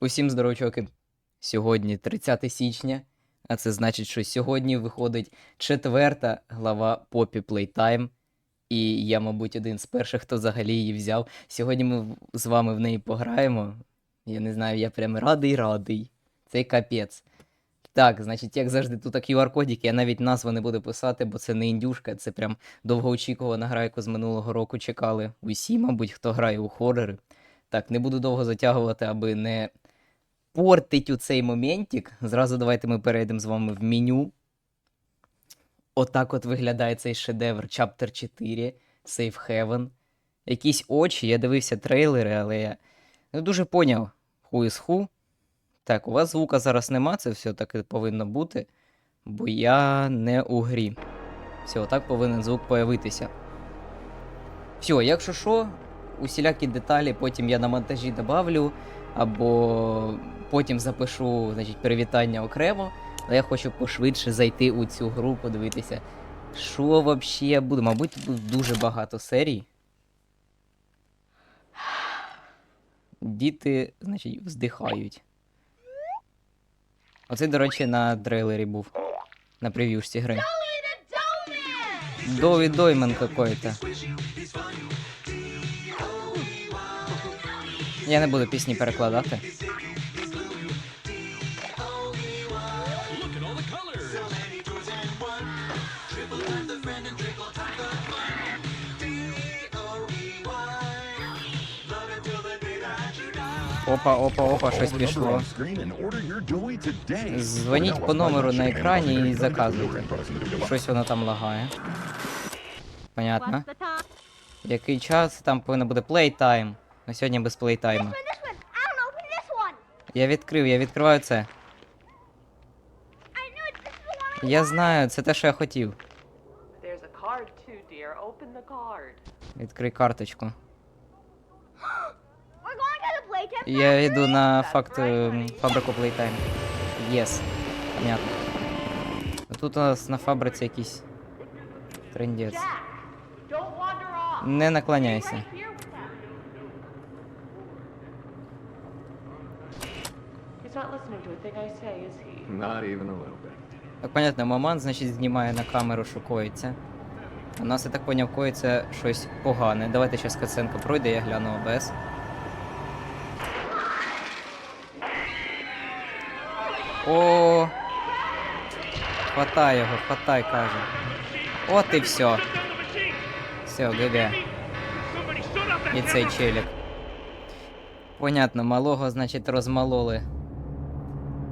Усім здорово. Сьогодні 30 січня, а це значить, що сьогодні виходить четверта глава Poppy Playtime. І я, мабуть, один з перших, хто взагалі її взяв. Сьогодні ми з вами в неї пограємо. Я не знаю, я прям радий радий. Це капець. Так, значить, як завжди, тут QR-кодик, я навіть назву не буду писати, бо це не індюшка, це прям довгоочікувана гра, яку з минулого року чекали усі, мабуть, хто грає у хорори. Так, не буду довго затягувати, аби не портить у цей моментик. Зразу давайте ми перейдемо з вами в меню. Отак от виглядає цей шедевр Chapter 4, Safe Heaven. Якісь очі, я дивився трейлери, але я не дуже поняв, who is who. Так, у вас звука зараз нема, це все таки повинно бути, бо я не у грі. Все, отак повинен звук появитися. Все, якщо що, усілякі деталі потім я на монтажі добавлю, або потім запишу значить, привітання окремо. Але я хочу пошвидше зайти у цю гру, подивитися, що взагалі буде. Мабуть, буде дуже багато серій. Діти, значить, вздихають. Оце, до речі, на трейлері був. На прев'юшці гри. Дові Дойман какой-то. Я не буду пісні перекладати. Опа, опа, опа, щось пішло. Дзвоніть по номеру на екрані і заказуйте. Щось воно там лагає. Понятно. Який час? Там повинно буде плейтайм. На сьогодні без one. Я відкрив, я відкриваю це. Я знаю, це те, що я хотів. Відкрий карточку. Я йду на факт honey. фабрику плейтайм. Єс. Понятно. А Тут у нас на фабриці якийсь трендець. Не наклоняйся. Not listening to a thing I say, is he? Not even a little bit. Так, понятно, маман, значить, знімає на камеру, що коїться. У нас, я так поняв, коїться щось погане. Давайте зараз каценка пройде, я гляну ОБС. О! Хватай його, хватай, каже. От і все. Все, ГГ. І цей челік. Понятно, малого, значить, розмалоли.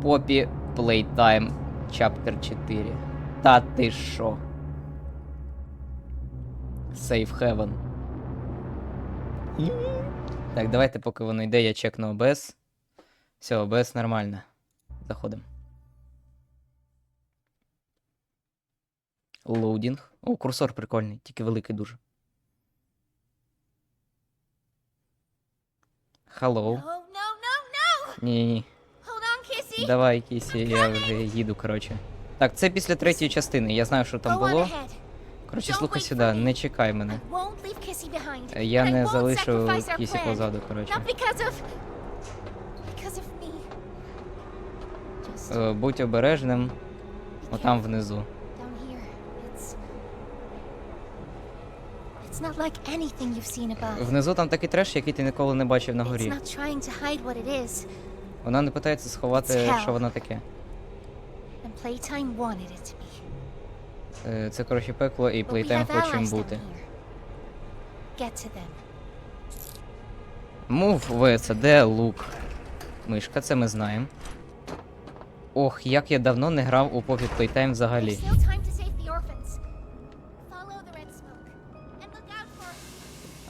Попі Playtime Chapter 4. Та ти шо? Safe Heaven. Так, давайте, поки воно йде, я чекну OBS. Все, OBS нормально. Заходимо. Лоудінг. О, курсор прикольний, тільки великий дуже. Hello. No, no, no, no. Kissy. Давай, Кісі, я вже їду, коротше. Так, це після третьої частини. Я знаю, що там було. Коротше, слухай сюди, не чекай мене. Е, Я не залишу Кісі позаду, коротше. Е, Будь обережним, отам внизу. Внизу там такий треш, який ти ніколи не бачив на горі. Вона не питається сховати, що воно таке. Е, Це, коротше, пекло, і плейтайм хоче їм бути. Мув В, це де лук. Мишка, це ми знаємо. Ох, як я давно не грав у Попі Playtime взагалі.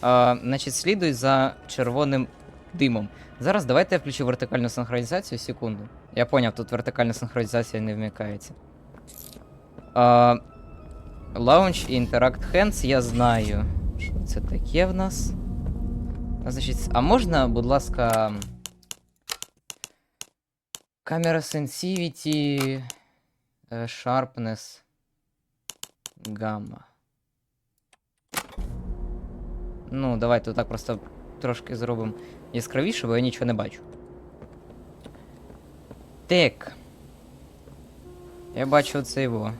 А, значить, слідуй за червоним димом. Зараз давайте я включу вертикальну синхронізацію, секунду. Я поняв, тут вертикальна синхронізація не вмикається. А, Launch і Interact Hands я знаю. Що це таке в нас? А, значить, а можна, будь ласка. Камера Sensitivity. е, Sharpness. Gamma. Ну, давайте отак просто трошки зробимо Яскравіше, бо я нічого не бачу. Так. Я бачу це його.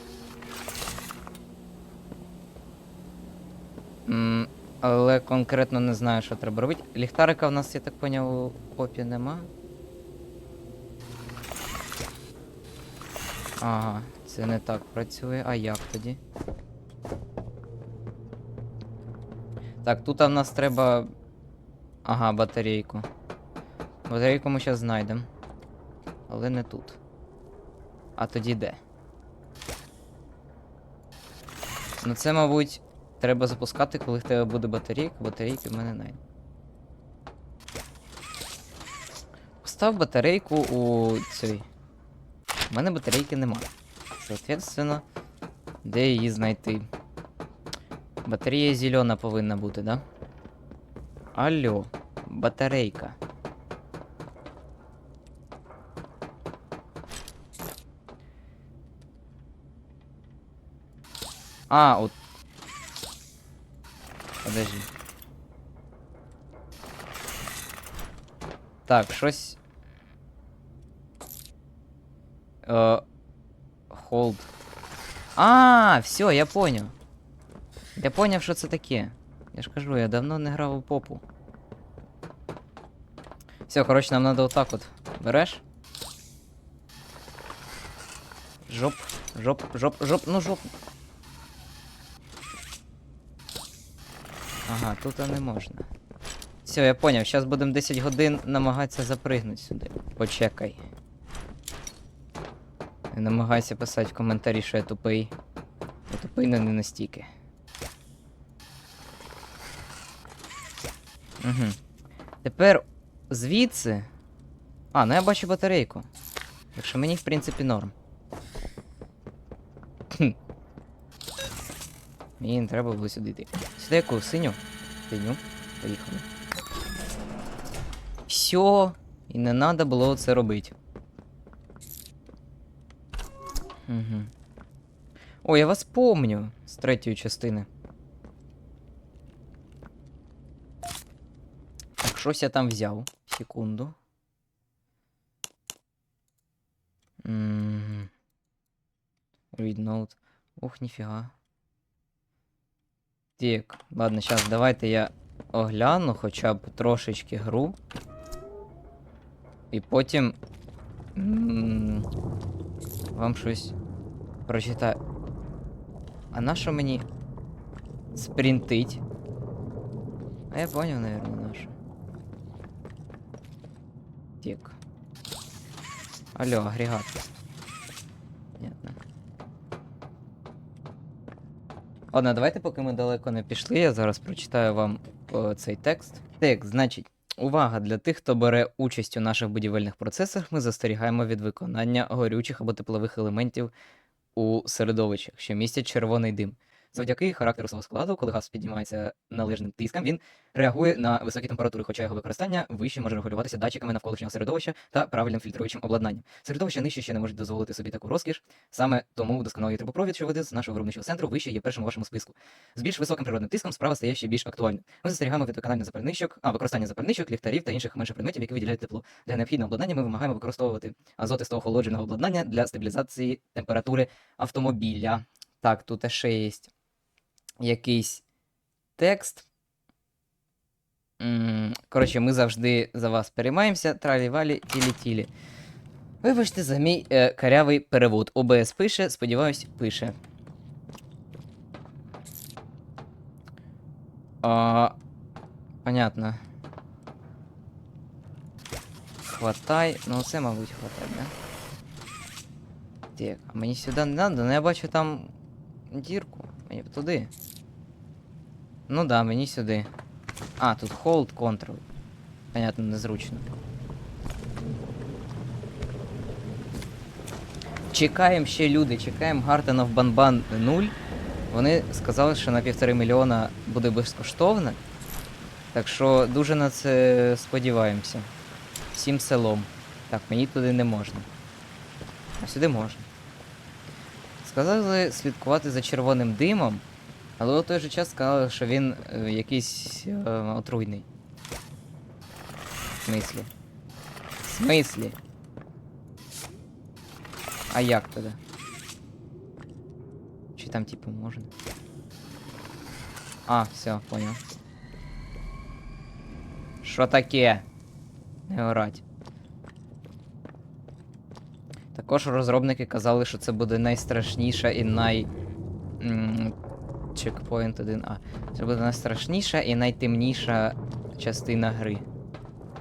Але конкретно не знаю, що треба робити. Ліхтарика в нас, я так поняв, у попі нема. Ага, це не так працює. А як тоді? Так, тут в нас треба. Ага, батарейку. Батарейку ми зараз знайдемо. Але не тут. А тоді де? Ну це, мабуть, треба запускати, коли в тебе буде батарейка. Батарейки в мене най. Постав батарейку у цей. У мене батарейки нема. Соответственно, де її знайти? Батарея зелена повинна бути, да? Алло, батарейка. А, от. Подожди. Так, щось. Е, Hold. А, все, я понял. Я поняв, що це таке. Я ж кажу, я давно не грав у попу. Все, коротше, нам надо отак от. Береш? Жоп, жоп, жоп, жоп, ну жоп. Ага, тут не можна. Все, я поняв, зараз будемо 10 годин намагатися запригнути сюди. Почекай. Не намагайся писати в коментарі, що я тупий. Я тупий, но не настільки. Угу. Тепер звідси. А, ну я бачу батарейку. Так що мені, в принципі, норм. Мені не треба було сюди йти. Сюди яку? Синю? Синю. Поїхали. Все. І не треба було це робити. Угу. О, я вас помню з третьої частини. щось я там взяв. Секунду. М, Read note. Ох, ніфіга. Так, ладно, зараз давайте я огляну хоча б трошечки гру. І потім. м, Вам щось прочитаю. А на що мені спринтить? А я понял, наверное, на Що. Алло, агрегат. Понятно. Ладно, давайте, поки ми далеко не пішли, я зараз прочитаю вам о, цей текст. Текст, значить, увага для тих, хто бере участь у наших будівельних процесах, ми застерігаємо від виконання горючих або теплових елементів у середовищах, що містять червоний дим. Завдяки характеру свого складу, коли газ піднімається належним тиском, він реагує на високі температури, хоча його використання вище може регулюватися датчиками навколишнього середовища та правильним фільтруючим обладнанням. Середовище нижче ще не можуть дозволити собі таку розкіш. Саме тому досконалий трубопровід, що веде з нашого виробничого центру, вище є першим у вашому списку. З більш високим природним тиском справа стає ще більш актуальною. Ми застерігаємо від виконання запальничок, а використання запальничок, ліхтарів та інших менших предметів, які виділяють тепло. Для необхідного обладнання ми вимагаємо використовувати азотистого охолодженого обладнання для стабілізації температури автомобіля. Так, тут ще є якийсь текст. Коротше, ми завжди за вас переймаємося. Тралі-валі, тілі-тілі. Вибачте за мій е, карявий перевод. ОБС пише, сподіваюсь, пише. А, понятно. Хватай. Ну, це, мабуть, хватай, да? Так, а мені сюди не надо, ну я бачу там дірку. Мені б туди. Ну да, мені сюди. А, тут hold control. Понятно, незручно. Чекаємо ще люди, чекаємо Гартенов Банбан 0. Вони сказали, що на півтори мільйона буде безкоштовно. Так що дуже на це сподіваємося. Всім селом. Так, мені туди не можна. А сюди можна. Сказали слідкувати за червоним димом, але у той же час сказали, що він е, якийсь е, отруйний. В смислі? В смислі? А як тоді? Чи там типу можна? А, все, понял. Що таке? Не орать. Також розробники казали, що це буде найстрашніша і най. Чекпоінт 1А. Це буде найстрашніша і найтемніша частина гри.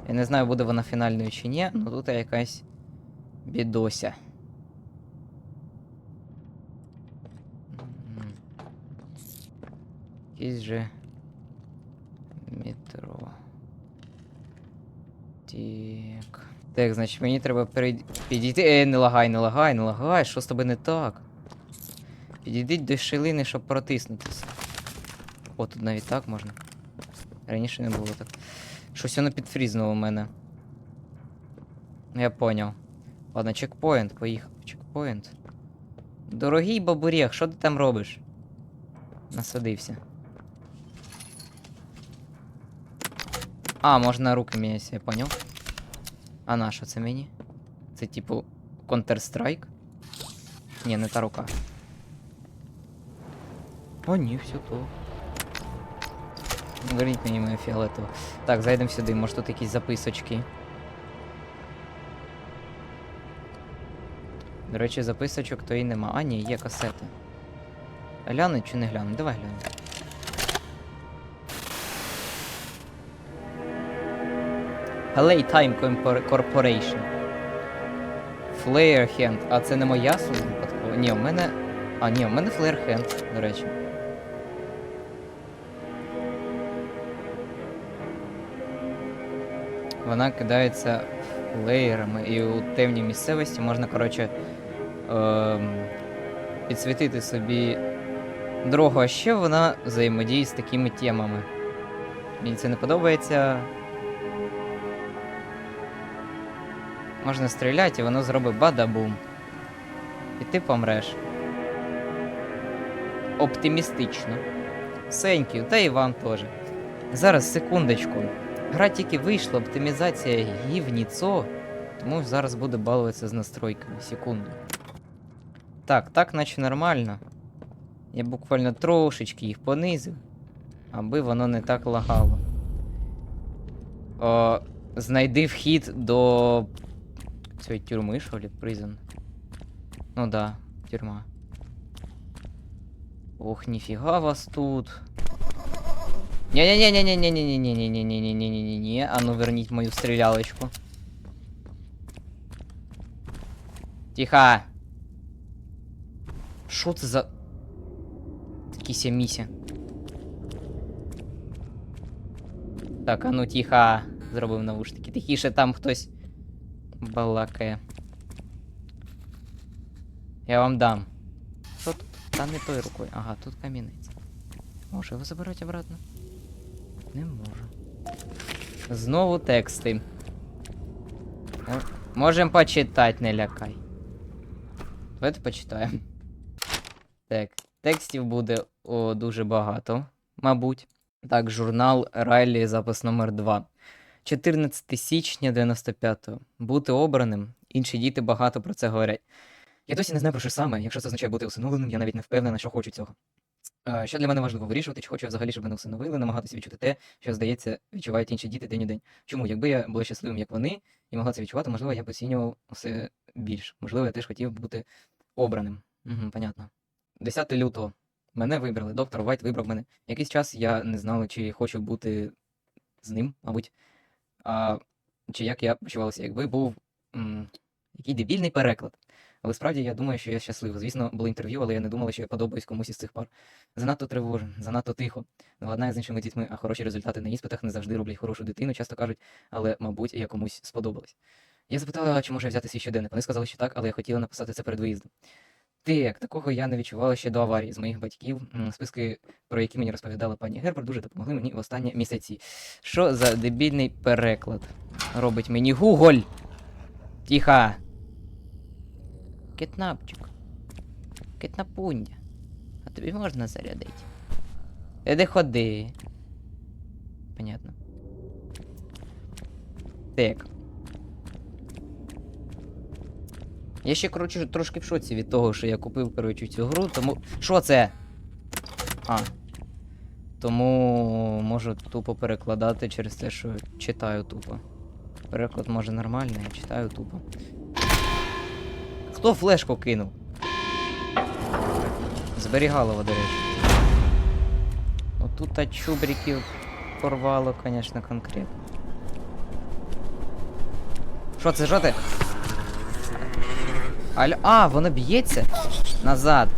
Я не знаю, буде вона фінальною чи ні, але тут якась бідося. Якийсь же метро. Так. Так, значить, мені треба перейти. Підійти. Е, не лагай, не лагай, не лагай, що з тобою не так? Підійдіть до щілини, щоб протиснутися. О, тут навіть так можна. Раніше не було так. Щось воно підфрізнуло у мене. Я поняв. Ладно, чекпоінт, поїхав. Чекпоінт. Дорогий бабурєх, що ти там робиш? Насадився. А, можна руки міняти, я поняв. А на що це мені? Це типу Counter-Strike? Ні, не та рука. О, ні, все то. Верніть мені моє фіолетове. Так, зайдемо сюди, може тут якісь записочки. До речі, записочок то і нема. А, ні, є касети. Глянуть чи не глянуть? Давай глянемо. Playtime Compor- Corporation. Flare Hand. А це не моя випадково? Ні, у мене. А, ні, у мене Flare Hand, до речі. Вона кидається флеєрами, і у темній місцевості можна, коротше, ем, підсвітити собі дорогу, а ще вона взаємодіє з такими темами. Мені це не подобається. Можна стріляти, і воно зробить бада-бум. І ти помреш. Оптимістично. Сеньків, та і вам теж. Зараз, секундочку. Гра тільки вийшла, оптимізація гівніцо, тому зараз буду балуватися з настройками. Секунду. Так, так наче нормально. Я буквально трошечки їх понизив, аби воно не так лагало. О, знайди вхід до цієї тюрми, що ли, призон. Ну да, тюрма. Ох, ніфіга вас тут. Не-не-не-не-не-не-не-не-не-не-не-не-не-не-не-не. А ну верніть мою стрілялочку. Тихо. Що це за. Такі місі. Так, а ну тихо. Зробив навушники. Тихіше там хтось Балакає. Я вам дам. Що тут? Та не той рукою. Ага, тут камінець. Може його забирати обратно? Не можу. Знову тексти. Мо- Можем почитати, не лякай. Давайте почитаємо. Так, текстів буде о, дуже багато, мабуть. Так, журнал Райлі, запис номер 2. 14 січня 95-го. Бути обраним. Інші діти багато про це говорять. Я досі не знаю про що саме. Якщо це означає бути усиновленим, я навіть не впевнена, що хочу цього. Що для мене важливо вирішувати, чи хочу я взагалі, щоб мене усиновили, намагатися відчути те, що, здається, відчувають інші діти день у день. Чому? Якби я була щасливим, як вони, і могла це відчувати, можливо, я б оцінював усе більш. Можливо, я теж хотів бути обраним. Угу, понятно. 10 лютого. Мене вибрали. Доктор Вайт вибрав мене. Якийсь час я не знала, чи хочу бути з ним, мабуть. А, чи як я почувалася, якби був м, який дебільний переклад. Але справді я думаю, що я щаслива. Звісно, було інтерв'ю, але я не думала, що я подобаюсь комусь із цих пар. Занадто тривожен, занадто тихо. Владнає з іншими дітьми, а хороші результати на іспитах не завжди роблять хорошу дитину, часто кажуть, але, мабуть, я комусь сподобалась. Я запитала, чи можу я взяти свій щоденник. Вони сказали, що так, але я хотіла написати це перед виїздом. Так, такого я не відчувала ще до аварії з моїх батьків. Списки, про які мені розповідала пані Гербер, дуже допомогли мені в останні місяці. Що за дебільний переклад робить мені Гуголь? Тихо. Китнапчик. Китнапундя. А тобі можна зарядити? Іди ходи. Понятно. Так. Я ще, коротше, трошки в шоці від того, що я купив, коротше, цю гру, тому. Що це? А. Тому можу тупо перекладати через те, що читаю тупо. Переклад може нормальний, а читаю тупо. Хто флешку кинув? Зберігалово, до речі. Ну тут та чубриків порвало, звісно, конкретно. Що це, що ти? Аль... А, воно б'ється? Назад.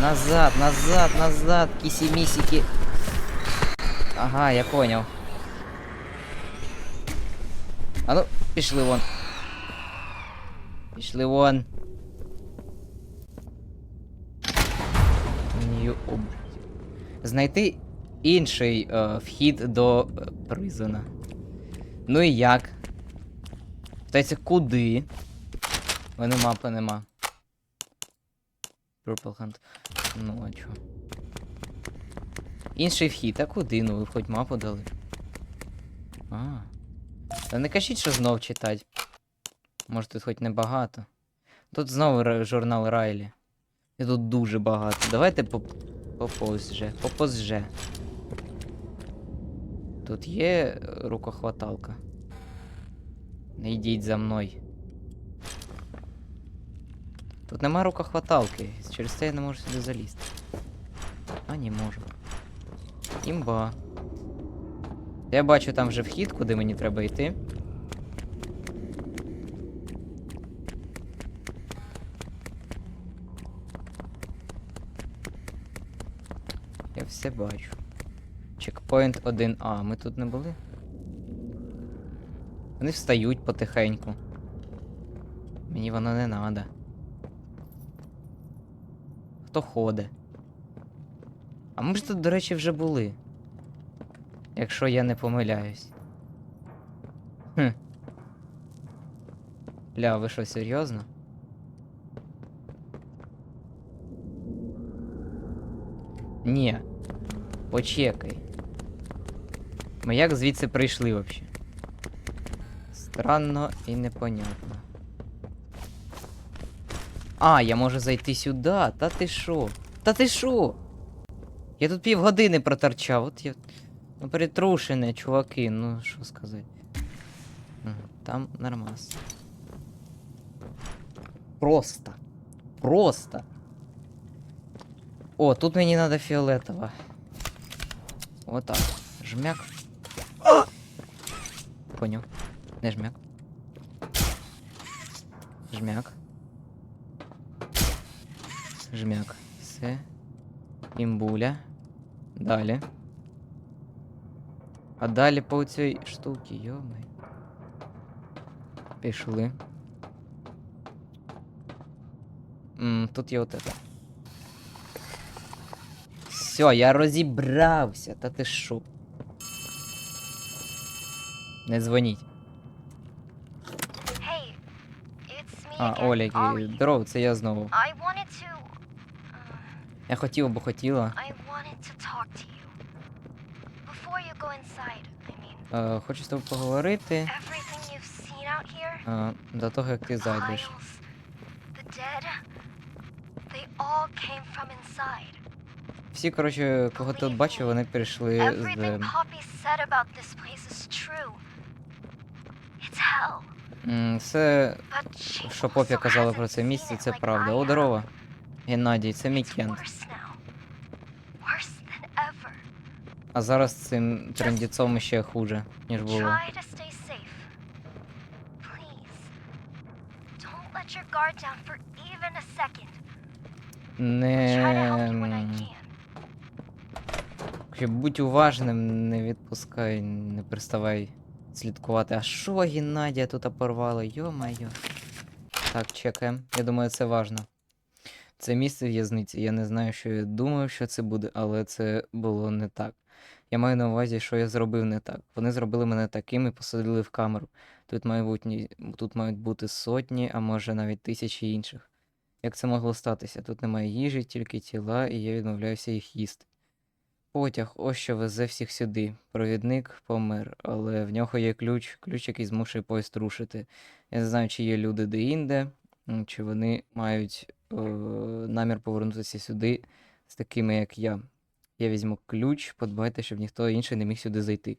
Назад, назад, назад, кісі-місіки. Ага, я понял. А ну, пішли вон. Пішли вон. Нью. Знайти інший е, вхід до е, призона. Ну і як? Питається, куди? Мене мапи нема. Purple Hunt. Ну, а чо? Інший вхід, а куди? Ну ви хоч мапу дали. А. Та не кажіть, що знов читать. Може тут хоч небагато. Тут знову журнал Райлі. І тут дуже багато. Давайте по попозже. Попозже. Тут є рукохваталка. Не йдіть за мною. Тут нема рукохваталки, через це я не можу сюди залізти. А, не можу. Імба. Я бачу там вже вхід, куди мені треба йти. Я все бачу. Чекпоінт 1А. Ми тут не були? Вони встають потихеньку. Мені воно не надо. Хто ходить? А ми ж тут, до речі, вже були. Якщо я не помиляюсь. Хм. Ля, ви що, серйозно? Ні. Почекай. Ми як звідси прийшли вообще? Странно і непонятно. А, я можу зайти сюди. Та ти шо? Та ти шо? Я тут півгодини проторчав, от я. Ну, перетрушене, чуваки, ну що сказати. Там нормас. Просто. Просто. О, тут мені надо фіолетово. Вот так. Жмяк. Понял. Не жмяк. Жмяк. Жмяк. Все. Імбуля. Далі. А далі по цій штуці, йомай. Пішли. М, тут є от это. Все, я розібрався. Та ти шо? Не дзвоніть. А, Оля, здорово, це я знову. Inside, I mean, Е, хочу з тобою поговорити. е, до того, як ти зайдеш. Всі, коротше, кого ти бачив, вони прийшли з. Все, що Попі казала про це місце, це правда. О, здорово. Геннадій, це мій кент. А зараз цим трендіцом ще хуже, ніж було. Не. Будь уважним, не відпускай, не приставай слідкувати. А що Геннадія тут порвало? Йо-майо. Так, чекаємо. Я думаю, це важно. Це місце в'язниці. Я не знаю, що я думав, що це буде, але це було не так. Я маю на увазі, що я зробив не так. Вони зробили мене таким і посадили в камеру. Тут, бути, тут мають бути сотні, а може навіть тисячі інших. Як це могло статися? Тут немає їжі, тільки тіла, і я відмовляюся їх їсти. Потяг, ось що везе всіх сюди. Провідник помер, але в нього є ключ, ключ, який змушує поїзд рушити. Я не знаю, чи є люди де-інде, чи вони мають намір повернутися сюди з такими, як я. Я візьму ключ, подбайте, щоб ніхто інший не міг сюди зайти.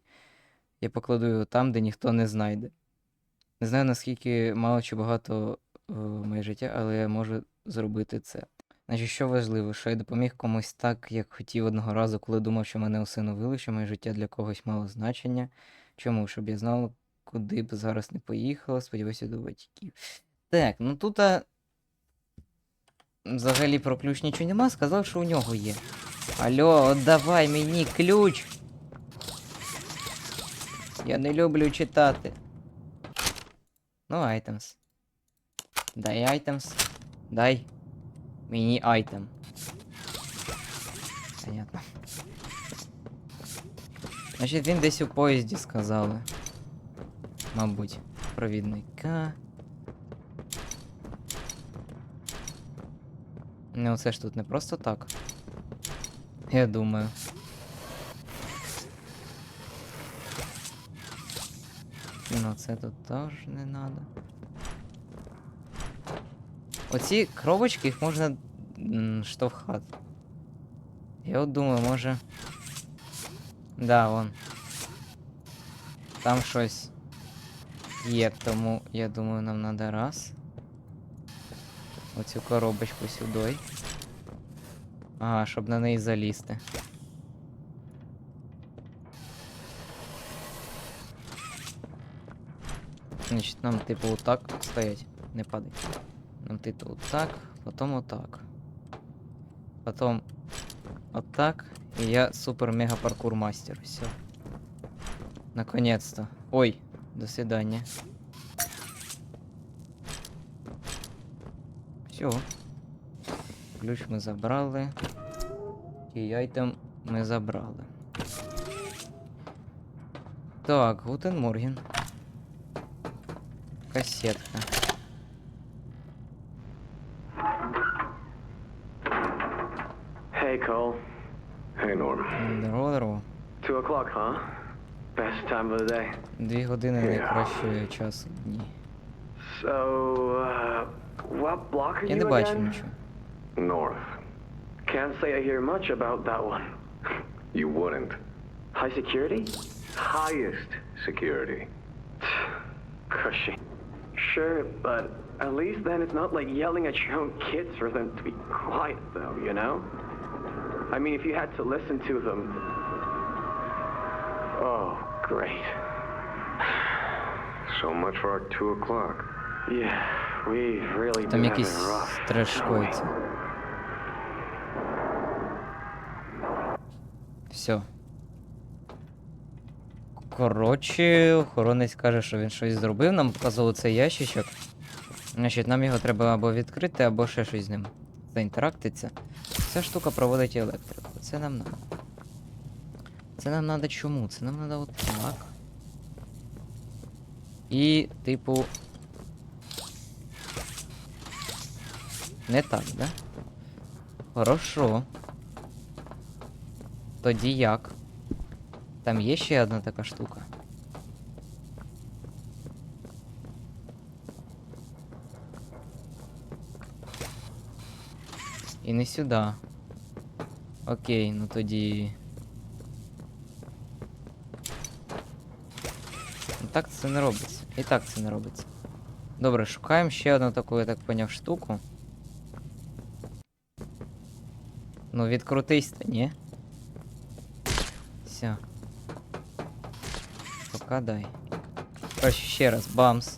Я покладу його там, де ніхто не знайде. Не знаю, наскільки мало чи багато е, моє життя, але я можу зробити це. Значить, що важливо, що я допоміг комусь так, як хотів одного разу, коли думав, що мене усиновили, що моє життя для когось мало значення. Чому? Щоб я знав, куди б зараз не поїхала, сподіваюся, до батьків. Так, ну тут. Взагалі про ключ нічого нема, сказав, що у нього є. Алло, отдавай мені ключ. Я не люблю читати. Ну, items. Дай items. Дай мені айтем. Понятно. Значить, він десь у поїзді сказали. Мабуть, провідника. Ну, це ж тут не просто так. Я думаю. Ну, це тут теж не надо. Оці коробочки їх можна штовхати. Я от думаю, може. Да, вон. Там щось є, тому я думаю, нам надо раз. Оцю коробочку сюди. Ага, щоб на неї залізти. Значить, нам типу отак стоять. Не падай. Нам типу отак, потім отак. Потім отак. І я супер-мега паркур мастер. Все. Наконец-то. Ой, до свидания. Все. Ключ ми забрали. І айтем ми забрали. Так, Гутен Морген. Кассетка. Hey, Cole. Hey, Norm. Здорово, здорово. Two o'clock, huh? Best time of the day. Дві години найкращого часу в дні. So, uh, what block are Я you не бачу again? нічого. North. Can't say I hear much about that one. You wouldn't. High security? Highest security. Cushy. Sure, but at least then it's not like yelling at your own kids for them to be quiet, though, you know? I mean, if you had to listen to them. Oh, great. So much for our two o'clock. Yeah, we've really Там якийсь треш коїться. Все. Коротше, охоронець каже, що він щось зробив, нам показував цей ящичок. Значить, нам його треба або відкрити, або ще щось з ним заінтерактиться. Ця штука проводить електрику. Це нам надо. Це нам надо чому? Це нам надо отак. І, типу. Не так, да? Хорошо. Тоді як? Там є ще одна така штука. І не сюди. Окей, ну тоді. Ну так це не робиться. І так це не робиться. Добре, шукаємо ще одну таку, я так поняв, штуку. Ну, відкрутись то, ні? Все. Пока дай. Короче, ще раз. Бамс.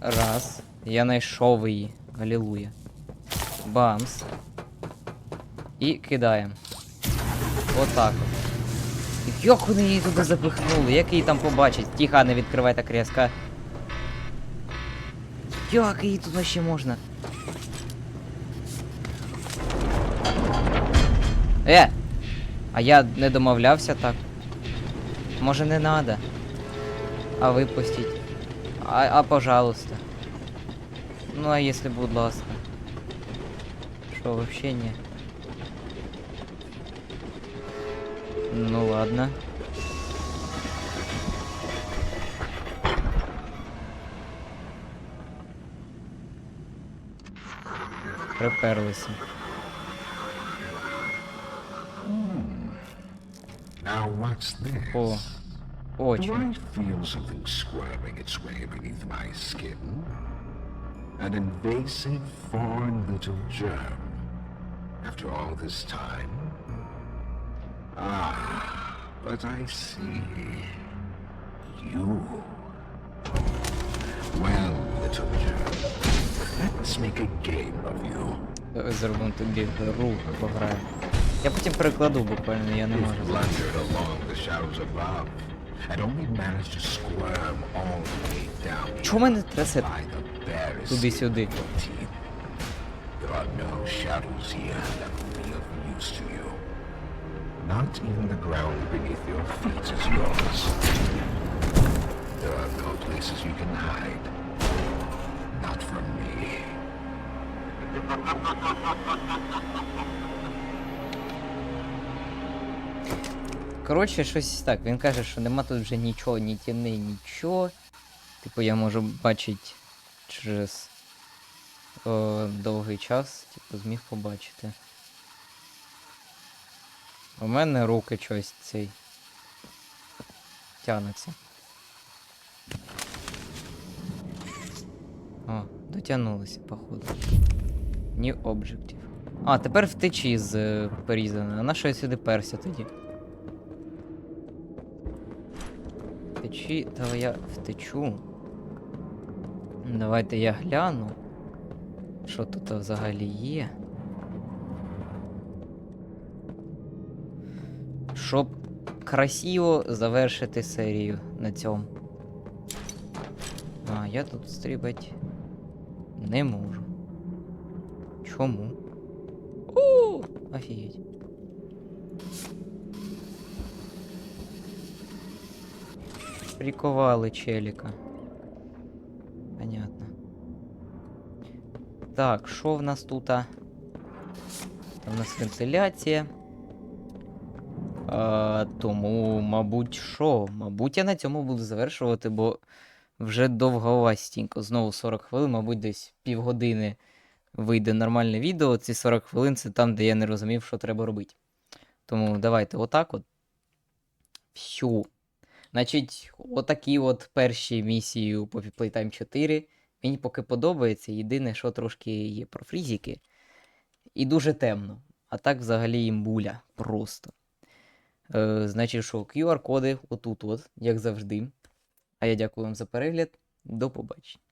Раз. Я знайшов її. Алілуя. Бамс. І кидаємо. Отак. от. Як вони її туди запихнули? Як її там побачить? Тихо, не відкривай так різко. Як її туди ще можна? Е! А я не домовлявся так. Може не надо. А випустіть. А, а пожалуйста. Ну а если, будь ласка. Что, вообще не? Ну ладно. Приперлися. Now what's this? О, Do очі. I feel something squirming its way beneath my skin? An invasive foreign little germ. After all this time? Ah, but I see. You. Well, little germ, let's make a game of you. Давай зробимо тобі гру, пограємо. Я потім перекладу буквально, я не можу. Чого мене трясе туди-сюди? Not even the ground beneath your feet is yours. There are no places you can hide. Not from me. Коротше, щось так. Він каже, що нема тут вже нічого, ні тіни, нічого. Типу, я можу бачити через о, довгий час, типу, зміг побачити. У мене руки щось цей. Тянуться. О, дотягнулися, походу. New objective. А, тепер втечі з е, порізаною. А на що я сюди перся тоді? Втечі, та я втечу. Давайте я гляну. Що тут взагалі є. Щоб красиво завершити серію на цьому. А, я тут стрибать не можу. Чому? О, офігеть. Приковали челіка. Понятно. Так, що в нас тут? Там у нас вентиляція. А, тому, мабуть, що? Мабуть, я на цьому буду завершувати, бо вже довговастенько. Знову 40 хвилин, мабуть, десь півгодини вийде нормальне відео. Ці 40 хвилин це там, де я не розумів, що треба робити. Тому давайте отак от. Всю. Значить, отакі от перші місії у Poppy Playtime 4. Мені поки подобається. Єдине, що трошки є про фрізіки. І дуже темно. А так взагалі імбуля. Просто. Е, значить, що QR-коди отут, от, як завжди. А я дякую вам за перегляд. До побачення.